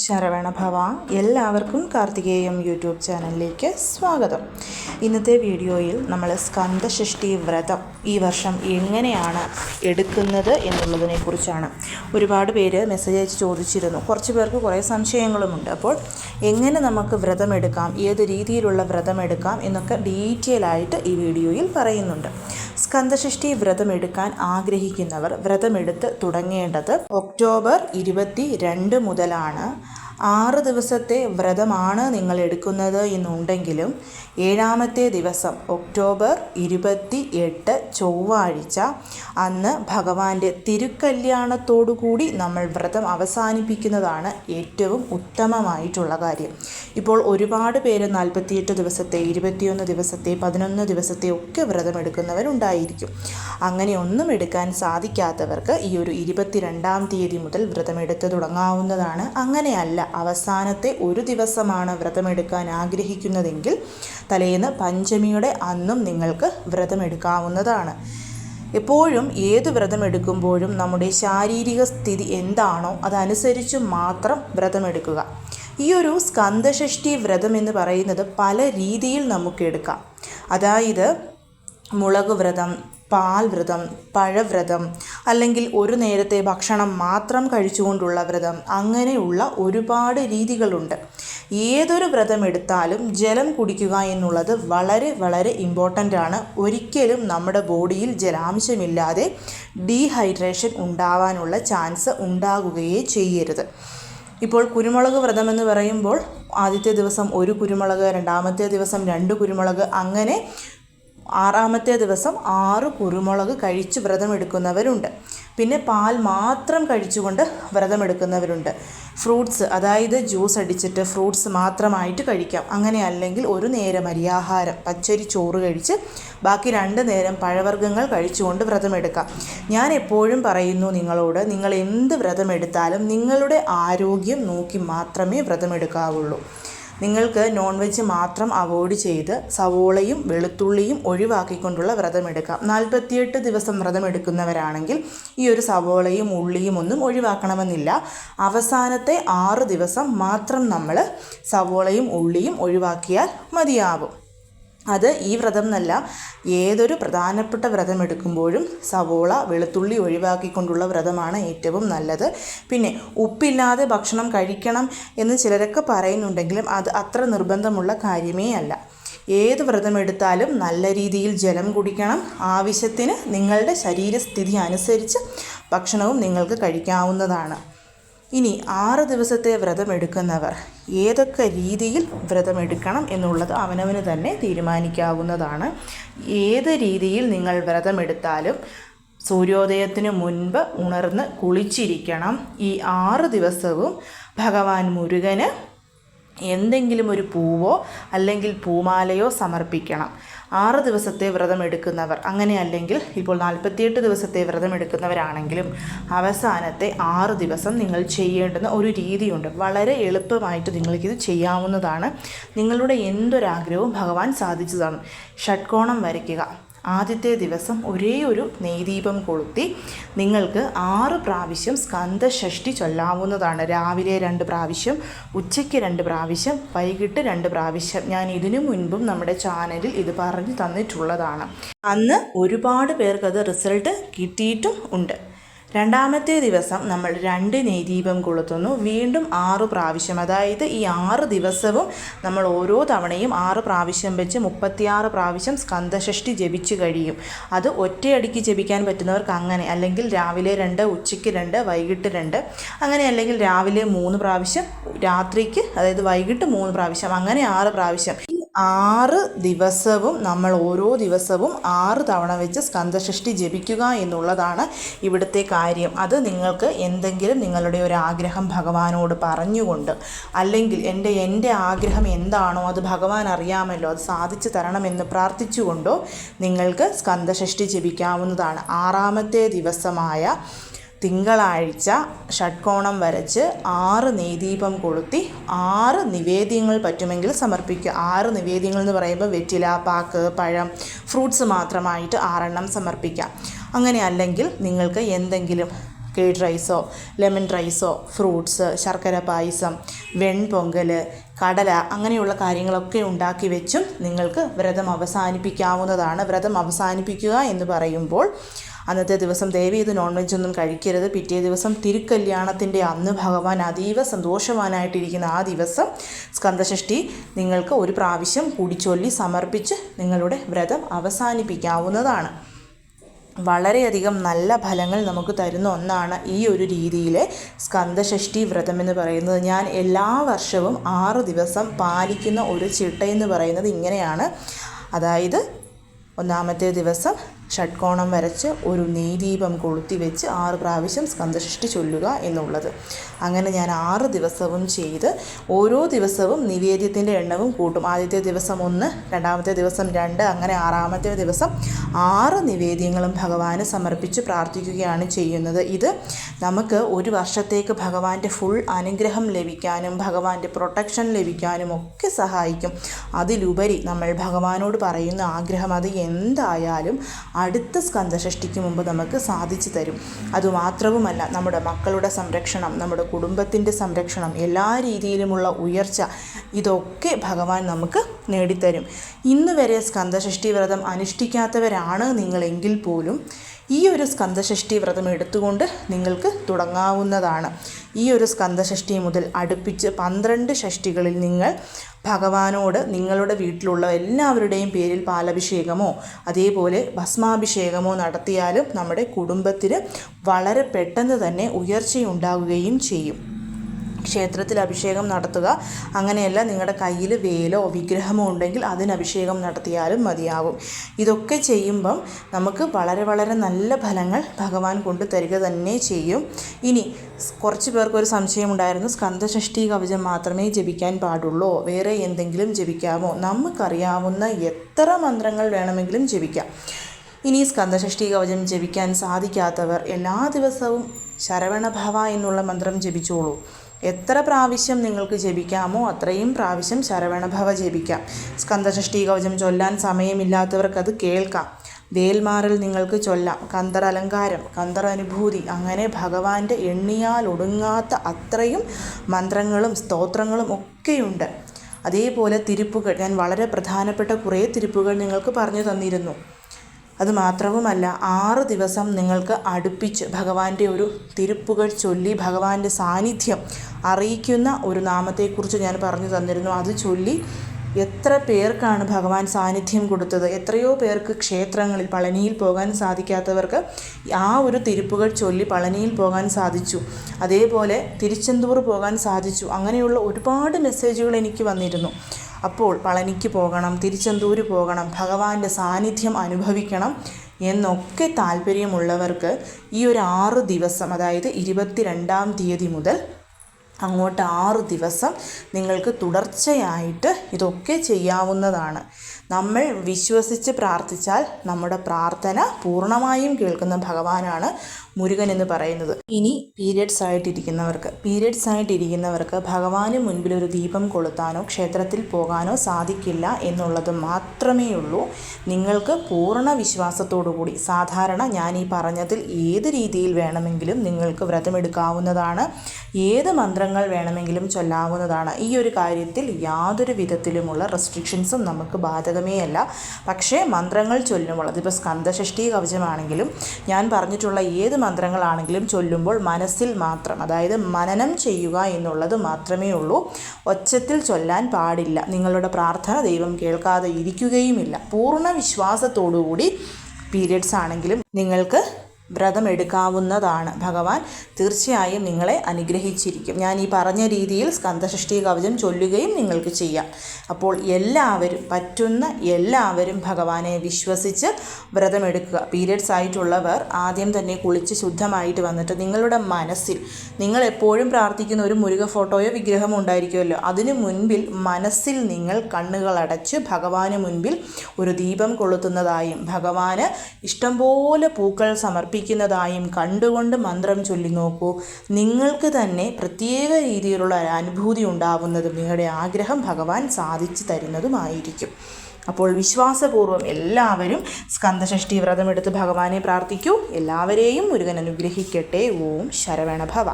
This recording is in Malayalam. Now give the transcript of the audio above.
ശരവണഭവ എല്ലാവർക്കും കാർത്തികേയം യൂട്യൂബ് ചാനലിലേക്ക് സ്വാഗതം. ഇന്നത്തെ വീഡിയോയിൽ നമ്മൾ സ്കന്ധഷ്ടി വ്രതം ഈ വർഷം എങ്ങനെയാണ് എടുക്കുന്നത് എന്നുള്ളതിനെ കുറിച്ചാണ് ഒരുപാട് പേര് മെസ്സേജ് അയച്ച് ചോദിച്ചിരുന്നു. കുറച്ച് പേർക്ക് കുറേ സംശയങ്ങളുമുണ്ട്. അപ്പോൾ എങ്ങനെ നമുക്ക് വ്രതം എടുക്കാം ഏത് രീതിയിലുള്ള വ്രതം എടുക്കാം എന്നൊക്കെ ഡീറ്റെയിൽ ആയിട്ട് ഈ വീഡിയോയിൽ പറയുന്നുണ്ട്. സ്കന്ധഷ്ടി വ്രതം എടുക്കാൻ ആഗ്രഹിക്കുന്നവർ വ്രതമെടുത്ത് തുടങ്ങേണ്ടത് ഒക്ടോബർ ഇരുപത്തി രണ്ട് മുതലാണ്. ആറ് ദിവസത്തെ വ്രതമാണ് നിങ്ങൾ എടുക്കുന്നത് എന്നുണ്ടെങ്കിലും ഏഴാമത്തെ ദിവസം ഒക്ടോബർ ഇരുപത്തി എട്ട് ചൊവ്വാഴ്ച അന്ന് ഭഗവാന്റെ തിരുക്കല്യാണത്തോടുകൂടി നമ്മൾ വ്രതം അവസാനിപ്പിക്കുന്നതാണ് ഏറ്റവും ഉത്തമമായിട്ടുള്ള കാര്യം. ഇപ്പോൾ ഒരുപാട് പേര് നാൽപ്പത്തിയെട്ട് ദിവസത്തെ ഇരുപത്തിയൊന്ന് ദിവസത്തെ പതിനൊന്ന് ദിവസത്തെ ഒക്കെ വ്രതം എടുക്കുന്നവരുണ്ടായിരിക്കും. അങ്ങനെ ഒന്നും എടുക്കാൻ സാധിക്കാത്തവർക്ക് ഈ ഒരു ഇരുപത്തിരണ്ടാം തീയതി മുതൽ വ്രതമെടുത്ത് തുടങ്ങാവുന്നതാണ്. അങ്ങനെയല്ല. അവസാനത്തെ ഒരു ദിവസമാണ് വ്രതമെടുക്കാൻ ആഗ്രഹിക്കുന്നതെങ്കിൽ തലേന്ന് പഞ്ചമിയുടെ അന്നും നിങ്ങൾക്ക് വ്രതമെടുക്കാവുന്നതാണ്. എപ്പോഴും ഏത് വ്രതമെടുക്കുമ്പോഴും നമ്മുടെ ശാരീരിക സ്ഥിതി എന്താണോ അതനുസരിച്ച് മാത്രം വ്രതമെടുക്കുക. ഈ ഒരു സ്കന്ദഷഷ്ടി വ്രതം എന്ന് പറയുന്നത് പല രീതിയിൽ നമുക്ക് എടുക്കാം. അതായത് മുളക് വ്രതം പാൽ വ്രതം പഴവ്രതം അല്ലെങ്കിൽ ഒരു നേരത്തെ ഭക്ഷണം മാത്രം കഴിച്ചുകൊണ്ടുള്ള വ്രതം. അങ്ങനെയുള്ള ഒരുപാട് രീതികളുണ്ട്. ഏതൊരു വ്രതം എടുത്താലും ജലം കുടിക്കുക എന്നുള്ളത് വളരെ വളരെ ഇമ്പോർട്ടന്റ് ആണ്. ഒരിക്കലും നമ്മുടെ ബോഡിയിൽ ജലാംശമില്ലാതെ ഡീഹൈഡ്രേഷൻ ഉണ്ടാവാനുള്ള ചാൻസ് ഉണ്ടാകുകയേ ചെയ്യരുത്. ഇപ്പോൾ കുരുമുളക് വ്രതം എന്ന് പറയുമ്പോൾ ആദ്യത്തെ ദിവസം ഒരു കുരുമുളക് രണ്ടാമത്തെ ദിവസം രണ്ട് കുരുമുളക് അങ്ങനെ ആറാമത്തെ ദിവസം ആറ് കുരുമുളക് കഴിച്ച് വ്രതമെടുക്കുന്നവരുണ്ട്. പിന്നെ പാൽ മാത്രം കഴിച്ചുകൊണ്ട് വ്രതമെടുക്കുന്നവരുണ്ട്. ഫ്രൂട്ട്സ് അതായത് ജ്യൂസ് അടിച്ചിട്ട് ഫ്രൂട്ട്സ് മാത്രമായിട്ട് കഴിക്കാം. അങ്ങനെ അല്ലെങ്കിൽ ഒരു നേരം അരിയാഹാരം പച്ചരി ചോറ് കഴിച്ച് ബാക്കി രണ്ട് നേരം പഴവർഗങ്ങൾ കഴിച്ചുകൊണ്ട് വ്രതമെടുക്കാം. ഞാൻ എപ്പോഴും പറയുന്നു നിങ്ങളോട് നിങ്ങൾ എന്ത് വ്രതമെടുത്താലും നിങ്ങളുടെ ആരോഗ്യം നോക്കി മാത്രമേ വ്രതമെടുക്കാവുള്ളൂ. നിങ്ങൾക്ക് നോൺ വെജ് മാത്രം അവോയ്ഡ് ചെയ്ത് സവോളയും വെളുത്തുള്ളിയും ഒഴിവാക്കിക്കൊണ്ടുള്ള വ്രതമെടുക്കാം. നാൽപ്പത്തിയെട്ട് ദിവസം വ്രതമെടുക്കുന്നവരാണെങ്കിൽ ഈ ഒരു സവോളയും ഉള്ളിയും ഒന്നും ഒഴിവാക്കണമെന്നില്ല. അവസാനത്തെ ആറ് ദിവസം മാത്രം നമ്മൾ സവോളയും ഉള്ളിയും ഒഴിവാക്കിയാൽ മതിയാവും. അത് ഈ വ്രതം എന്നല്ല ഏതൊരു പ്രധാനപ്പെട്ട വ്രതം എടുക്കുമ്പോഴും സവോള വെളുത്തുള്ളി ഒഴിവാക്കിക്കൊണ്ടുള്ള വ്രതമാണ് ഏറ്റവും നല്ലത്. പിന്നെ ഉപ്പില്ലാതെ ഭക്ഷണം കഴിക്കണം എന്ന് ചിലരൊക്കെ പറയുന്നുണ്ടെങ്കിലും അത് അത്ര നിർബന്ധമുള്ള കാര്യമേ അല്ല. ഏത് വ്രതമെടുത്താലും നല്ല രീതിയിൽ ജലം കുടിക്കണം. ആവശ്യത്തിന് നിങ്ങളുടെ ശരീരസ്ഥിതി അനുസരിച്ച് ഭക്ഷണവും നിങ്ങൾക്ക് കഴിക്കാവുന്നതാണ്. ഇനി ആറ് ദിവസത്തെ വ്രതമെടുക്കുന്നവർ ഏതൊക്കെ രീതിയിൽ വ്രതമെടുക്കണം എന്നുള്ളത് അവനവന് തന്നെ തീരുമാനിക്കാവുന്നതാണ്. ഏത് രീതിയിൽ നിങ്ങൾ വ്രതമെടുത്താലും സൂര്യോദയത്തിന് മുൻപ് ഉണർന്ന് കുളിച്ചിരിക്കണം. ഈ ആറ് ദിവസവും ഭഗവാൻ മുരുകന് എന്തെങ്കിലും ഒരു പൂവോ അല്ലെങ്കിൽ പൂമാലയോ സമർപ്പിക്കണം. ആറ് ദിവസത്തെ വ്രതം എടുക്കുന്നവർ അങ്ങനെ അല്ലെങ്കിൽ ഇപ്പോൾ നാൽപ്പത്തിയെട്ട് ദിവസത്തെ വ്രതം എടുക്കുന്നവരാണെങ്കിലും അവസാനത്തെ ആറ് ദിവസം നിങ്ങൾ ചെയ്യേണ്ടുന്ന ഒരു രീതിയുണ്ട്. വളരെ എളുപ്പമായിട്ട് നിങ്ങൾക്കിത് ചെയ്യാവുന്നതാണ്. നിങ്ങളുടെ എന്തൊരാഗ്രഹവും ഭഗവാൻ സാധിച്ചതാണ്. ഷഡ്കോണം വരയ്ക്കുക. ആദ്യത്തെ ദിവസം ഒരേ ഒരു നെയ്ദീപം കൊളുത്തി നിങ്ങൾക്ക് ആറ് പ്രാവശ്യം സ്കന്ധഷ്ടി ചൊല്ലാവുന്നതാണ്. രാവിലെ രണ്ട് പ്രാവശ്യം ഉച്ചയ്ക്ക് രണ്ട് പ്രാവശ്യം വൈകിട്ട് രണ്ട് പ്രാവശ്യം. ഞാൻ ഇതിനു മുൻപും നമ്മുടെ ചാനലിൽ ഇത് പറഞ്ഞു തന്നിട്ടുള്ളതാണ്. അന്ന് ഒരുപാട് പേർക്കത് റിസൾട്ട് കിട്ടിയിട്ടും ഉണ്ട്. രണ്ടാമത്തെ ദിവസം നമ്മൾ രണ്ട് നെയ്ദീപം കൊളുത്തുന്നു. വീണ്ടും ആറ് പ്രാവശ്യം. അതായത് ഈ ആറ് ദിവസവും നമ്മൾ ഓരോ തവണയും ആറ് പ്രാവശ്യം വെച്ച് മുപ്പത്തിയാറ് പ്രാവശ്യം സ്കന്ധഷ്ടി ജപിച്ചു കഴിയും. അത് ഒറ്റയടിക്ക് ജപിക്കാൻ പറ്റുന്നവർക്ക് അങ്ങനെ. അല്ലെങ്കിൽ രാവിലെ രണ്ട് ഉച്ചയ്ക്ക് രണ്ട് വൈകിട്ട് രണ്ട്. അങ്ങനെ അല്ലെങ്കിൽ രാവിലെ മൂന്ന് പ്രാവശ്യം രാത്രിക്ക് അതായത് വൈകിട്ട് മൂന്ന് പ്രാവശ്യം അങ്ങനെ ആറ് പ്രാവശ്യം. ആറ് ദിവസവും നമ്മൾ ഓരോ ദിവസവും ആറ് തവണ വെച്ച് സ്കന്ധഷ്ടി ജപിക്കുക എന്നുള്ളതാണ് ഇവിടുത്തെ കാര്യം. അത് നിങ്ങൾക്ക് എന്തെങ്കിലും നിങ്ങളുടെ ഒരു ആഗ്രഹം ഭഗവാനോട് പറഞ്ഞുകൊണ്ട് അല്ലെങ്കിൽ എന്റെ എന്റെ ആഗ്രഹം എന്താണോ അത് ഭഗവാൻ അറിയാമല്ലോ അത് സാധിച്ചു തരണമെന്ന് പ്രാർത്ഥിച്ചുകൊണ്ടോ നിങ്ങൾക്ക് സ്കന്ധഷ്ടി ജപിക്കാവുന്നതാണ്. ആറാമത്തെ ദിവസമായ തിങ്കളാഴ്ച ഷഡ്കോണം വരച്ച് ആറ് നെയ്ദീപം കൊളുത്തി ആറ് നിവേദ്യങ്ങൾ പറ്റുമെങ്കിൽ സമർപ്പിക്കുക. ആറ് നിവേദ്യങ്ങൾ എന്ന് പറയുമ്പോൾ വെറ്റില പാക്ക് പഴം ഫ്രൂട്ട്സ് മാത്രമായിട്ട് ആറെണ്ണം സമർപ്പിക്കാം. അങ്ങനെ അല്ലെങ്കിൽ നിങ്ങൾക്ക് എന്തെങ്കിലും കേഡ് റൈസോ ലെമൺ റൈസോ ഫ്രൂട്ട്സ് ശർക്കര പായസം വെൺപൊങ്കൽ കടല അങ്ങനെയുള്ള കാര്യങ്ങളൊക്കെ ഉണ്ടാക്കി വെച്ചും നിങ്ങൾക്ക് വ്രതം അവസാനിപ്പിക്കാവുന്നതാണ്. വ്രതം അവസാനിപ്പിക്കുക എന്ന് പറയുമ്പോൾ അന്നത്തെ ദിവസം ദേവി ഇത് നോൺ വെജ് ഒന്നും കഴിക്കരുത്. പിറ്റേ ദിവസം തിരുക്കല്യാണത്തിന്റെ അന്ന് ഭഗവാൻ അതീവ സന്തോഷവാനായിട്ടിരിക്കുന്ന ആ ദിവസം സ്കന്ദഷഷ്ടി നിങ്ങൾക്ക് ഒരു പ്രാവശ്യം കൂടിച്ചൊല്ലി സമർപ്പിച്ച് നിങ്ങളുടെ വ്രതം അവസാനിപ്പിക്കാവുന്നതാണ്. വളരെയധികം നല്ല ഫലങ്ങൾ നമുക്ക് തരുന്ന ഒന്നാണ് ഈ ഒരു രീതിയിലെ സ്കന്ദഷഷ്ടി വ്രതം എന്ന് പറയുന്നത്. ഞാൻ എല്ലാ വർഷവും ആറ് ദിവസം പാലിക്കുന്ന ഒരു ചിട്ടയെന്ന് പറയുന്നത് ഇങ്ങനെയാണ്. അതായത് ഒന്നാമത്തെ ദിവസം ഷഡ്കോണം വരച്ച് ഒരു നെയ്ദീപം കൊളുത്തി വെച്ച് ആറ് പ്രാവശ്യം സ്കന്ദഷ്ടി ചൊല്ലുക എന്നുള്ളത്. അങ്ങനെ ഞാൻ ആറ് ദിവസവും ചെയ്ത് ഓരോ ദിവസവും നിവേദ്യത്തിന്റെ എണ്ണവും കൂട്ടും. ആദ്യത്തെ ദിവസം ഒന്ന് രണ്ടാമത്തെ ദിവസം രണ്ട് അങ്ങനെ ആറാമത്തെ ദിവസം ആറ് നിവേദ്യങ്ങളും ഭഗവാന് സമർപ്പിച്ച് പ്രാർത്ഥിക്കുകയാണ് ചെയ്യുന്നത്. ഇത് നമുക്ക് ഒരു വർഷത്തേക്ക് ഭഗവാന്റെ ഫുൾ അനുഗ്രഹം ലഭിക്കാനും ഭഗവാന്റെ പ്രൊട്ടക്ഷൻ ലഭിക്കാനും ഒക്കെ സഹായിക്കും. അതിലുപരി നമ്മൾ ഭഗവാനോട് പറയുന്ന ആഗ്രഹം അത് എന്തായാലും അടുത്ത സ്കന്ധഷഷ്ടിക്ക് മുമ്പ് നമുക്ക് സാധിച്ചു തരും. അതുമാത്രവുമല്ല നമ്മുടെ മക്കളുടെ സംരക്ഷണം നമ്മുടെ കുടുംബത്തിന്റെ സംരക്ഷണം എല്ലാ രീതിയിലുമുള്ള ഉയർച്ച ഇതൊക്കെ ഭഗവാൻ നമുക്ക് നേടിത്തരും. ഇന്ന് വരെ സ്കന്ധഷഷ്ടി വ്രതം അനുഷ്ഠിക്കാത്തവരാണ് നിങ്ങളെങ്കിൽ പോലും ഈ ഒരു സ്കന്ധഷഷ്ടി വ്രതം എടുത്തുകൊണ്ട് നിങ്ങൾക്ക് തുടങ്ങാവുന്നതാണ്. ഈ ഒരു സ്കന്ധഷഷ്ടി മുതൽ അടുപ്പിച്ച് പന്ത്രണ്ട് ഷഷ്ടികളിൽ നിങ്ങൾ ഭഗവാനോട് നിങ്ങളുടെ വീട്ടിലുള്ള എല്ലാവരുടെയും പേരിൽ പാലഭിഷേകമോ അതേപോലെ ഭസ്മാഭിഷേകമോ നടത്തിയാലും നമ്മുടെ കുടുംബത്തിന് വളരെ പെട്ടെന്ന് തന്നെ ഉയർച്ചയുണ്ടാകുകയും ചെയ്യും. ക്ഷേത്രത്തിൽ അഭിഷേകം നടത്തുക. അങ്ങനെയല്ല നിങ്ങളുടെ കയ്യിൽ വേലോ വിഗ്രഹമോ ഉണ്ടെങ്കിൽ അതിന് അഭിഷേകം നടത്തിയാലും മതിയാവും ഇതൊക്കെ ചെയ്യുമ്പം നമുക്ക് വളരെ വളരെ നല്ല ഫലങ്ങൾ ഭഗവാൻ കൊണ്ടു തരിക തന്നെ ചെയ്യും. ഇനി കുറച്ച് പേർക്ക് ഒരു സംശയമുണ്ടായിരുന്നു സ്കന്ധഷഷ്ടി കവചം മാത്രമേ ജപിക്കാൻ പാടുള്ളൂ? വേറെ എന്തെങ്കിലും ജപിക്കാമോ? നമുക്കറിയാവുന്ന എത്ര മന്ത്രങ്ങൾ വേണമെങ്കിലും ജപിക്കാം. ഇനി സ്കന്ധഷഷ്ടി കവചം ജപിക്കാൻ സാധിക്കാത്തവർ എല്ലാ ദിവസവും ശരവണഭവ എന്നുള്ള മന്ത്രം ജപിച്ചോളൂ. എത്ര പ്രാവശ്യം നിങ്ങൾക്ക് ജപിക്കാമോ അത്രയും പ്രാവശ്യം ശരവണഭവ ജപിക്കാം. സ്കന്ധഷഷ്ടി കവചം ചൊല്ലാൻ സമയമില്ലാത്തവർക്കത് കേൾക്കാം. വേൽമാറിൽ നിങ്ങൾക്ക് ചൊല്ലാം. കന്തർ അലങ്കാരം കന്തർ അനുഭൂതി അങ്ങനെ ഭഗവാന്റെ എണ്ണിയാൽ ഒടുങ്ങാത്ത അത്രയും മന്ത്രങ്ങളും സ്തോത്രങ്ങളും ഒക്കെയുണ്ട്. അതേപോലെ തിരുപ്പുകൾ. ഞാൻ വളരെ പ്രധാനപ്പെട്ട കുറേ തിരുപ്പുകൾ നിങ്ങൾക്ക് പറഞ്ഞു തന്നിരുന്നു. അതുമാത്രവുമല്ല ആറ് ദിവസം നിങ്ങൾക്ക് അടുപ്പിച്ച് ഭഗവാന്റെ ഒരു തിരുപ്പുകൾ ചൊല്ലി ഭഗവാന്റെ സാന്നിധ്യം അറിയിക്കുന്ന ഒരു നാമത്തെക്കുറിച്ച് ഞാൻ പറഞ്ഞു തന്നിരുന്നു. അത് ചൊല്ലി എത്ര പേർക്കാണ് ഭഗവാൻ സാന്നിധ്യം കൊടുത്തത്? എത്രയോ പേർക്ക് ക്ഷേത്രങ്ങളിൽ പളനിയിൽ പോകാൻ സാധിക്കാത്തവർക്ക് ആ ഒരു തിരുപ്പുകൾ ചൊല്ലി പളനിയിൽ പോകാൻ സാധിച്ചു. അതേപോലെ തിരുച്ചെന്തൂർ പോകാൻ സാധിച്ചു. അങ്ങനെയുള്ള ഒരുപാട് മെസ്സേജുകൾ എനിക്ക് വന്നിരുന്നു. അപ്പോൾ പളനിക്ക് പോകണം തിരുച്ചെന്തൂർ പോകണം ഭഗവാന്റെ സാന്നിധ്യം അനുഭവിക്കണം എന്നൊക്കെ താല്പര്യമുള്ളവർക്ക് ഈ ഒരു ആറ് ദിവസം അതായത് ഇരുപത്തി രണ്ടാം തീയതി മുതൽ അങ്ങോട്ട് ആറ് ദിവസം നിങ്ങൾക്ക് തുടർച്ചയായിട്ട് ഇതൊക്കെ ചെയ്യാവുന്നതാണ്. നമ്മൾ വിശ്വസിച്ച് പ്രാർത്ഥിച്ചാൽ നമ്മുടെ പ്രാർത്ഥന പൂർണമായും കേൾക്കുന്ന ഭഗവാനാണ്. മുരുകൻ എന്ന് പറയുന്നത്. ഇനി പീരിയഡ്സ് ആയിട്ടിരിക്കുന്നവർക്ക്. പീരിയഡ്സ് ആയിട്ടിരിക്കുന്നവർക്ക് ഭഗവാന് മുൻപിൽ ഒരു ദീപം കൊളുത്താനോ ക്ഷേത്രത്തിൽ പോകാനോ സാധിക്കില്ല എന്നുള്ളത് മാത്രമേ ഉള്ളൂ നിങ്ങൾക്ക് പൂർണ കൂടി സാധാരണ ഞാൻ ഈ പറഞ്ഞതിൽ ഏത് രീതിയിൽ വേണമെങ്കിലും നിങ്ങൾക്ക് വ്രതമെടുക്കാവുന്നതാണ്. ഏത് മന്ത്രങ്ങൾ വേണമെങ്കിലും ചൊല്ലാവുന്നതാണ്. ഈ ഒരു കാര്യത്തിൽ യാതൊരു വിധത്തിലുമുള്ള റെസ്ട്രിക്ഷൻസും നമുക്ക് ബാധകമേ അല്ല പക്ഷേ മന്ത്രങ്ങൾ ചൊല്ലുമ്പോൾ അതിപ്പോൾ സ്കന്ധഷഷ്ടി കവചമാണെങ്കിലും ഞാൻ പറഞ്ഞിട്ടുള്ള ഏത് മന്ത്രങ്ങളാണെങ്കിലും ചൊല്ലുമ്പോൾ മനസ്സിൽ മാത്രം അതായത് മനനം ചെയ്യുക എന്നുള്ളത് മാത്രമേ ഉള്ളൂ. ഒച്ചത്തിൽ ചൊല്ലാൻ പാടില്ല. നിങ്ങളുടെ പ്രാർത്ഥന ദൈവം കേൾക്കാതെ ഇരിക്കുകയുമില്ല. പൂർണ വിശ്വാസത്തോടുകൂടി പീരിയഡ്സ് ആണെങ്കിലും നിങ്ങൾക്ക് വ്രതം എടുക്കാവുന്നതാണ് ഭഗവാൻ തീർച്ചയായും നിങ്ങളെ അനുഗ്രഹിച്ചിരിക്കും. ഞാൻ ഈ പറഞ്ഞ രീതിയിൽ സ്കന്ധഷ്ഠി കവചം ചൊല്ലുകയും നിങ്ങൾക്ക് ചെയ്യാം. അപ്പോൾ എല്ലാവരും പറ്റുന്ന എല്ലാവരും ഭഗവാനെ വിശ്വസിച്ച് വ്രതമെടുക്കുക. പീരിയഡ്സ് ആയിട്ടുള്ളവർ ആദ്യം തന്നെ കുളിച്ച് ശുദ്ധമായിട്ട് വന്നിട്ട് നിങ്ങളുടെ മനസ്സിൽ നിങ്ങൾ എപ്പോഴും പ്രാർത്ഥിക്കുന്ന ഒരു മുരുക ഫോട്ടോയോ വിഗ്രഹമോ ഉണ്ടായിരിക്കുമല്ലോ അതിനു മുൻപിൽ മനസ്സിൽ നിങ്ങൾ കണ്ണുകളടച്ച് ഭഗവാന് മുൻപിൽ ഒരു ദീപം കൊളുത്തുന്നതായും ഭഗവാന് ഇഷ്ടംപോലെ പൂക്കൾ സമർപ്പിക്കുന്നതായും കണ്ടുകൊണ്ട് മന്ത്രം ചൊല്ലി നോക്കൂ. നിങ്ങൾക്ക് തന്നെ പ്രത്യേക രീതിയിലുള്ള ഒരു അനുഭൂതി ഉണ്ടാവുന്നതും നിങ്ങളുടെ ആഗ്രഹം ഭഗവാൻ സാധിച്ചു തരുന്നതുമായിരിക്കും. അപ്പോൾ വിശ്വാസപൂർവം എല്ലാവരും സ്കന്ദഷഷ്ഠി വ്രതമെടുത്ത് ഭഗവാനെ പ്രാർത്ഥിക്കൂ. എല്ലാവരെയും മുരുകൻ അനുഗ്രഹിക്കട്ടെ. ഓം ശരവണ ഭവ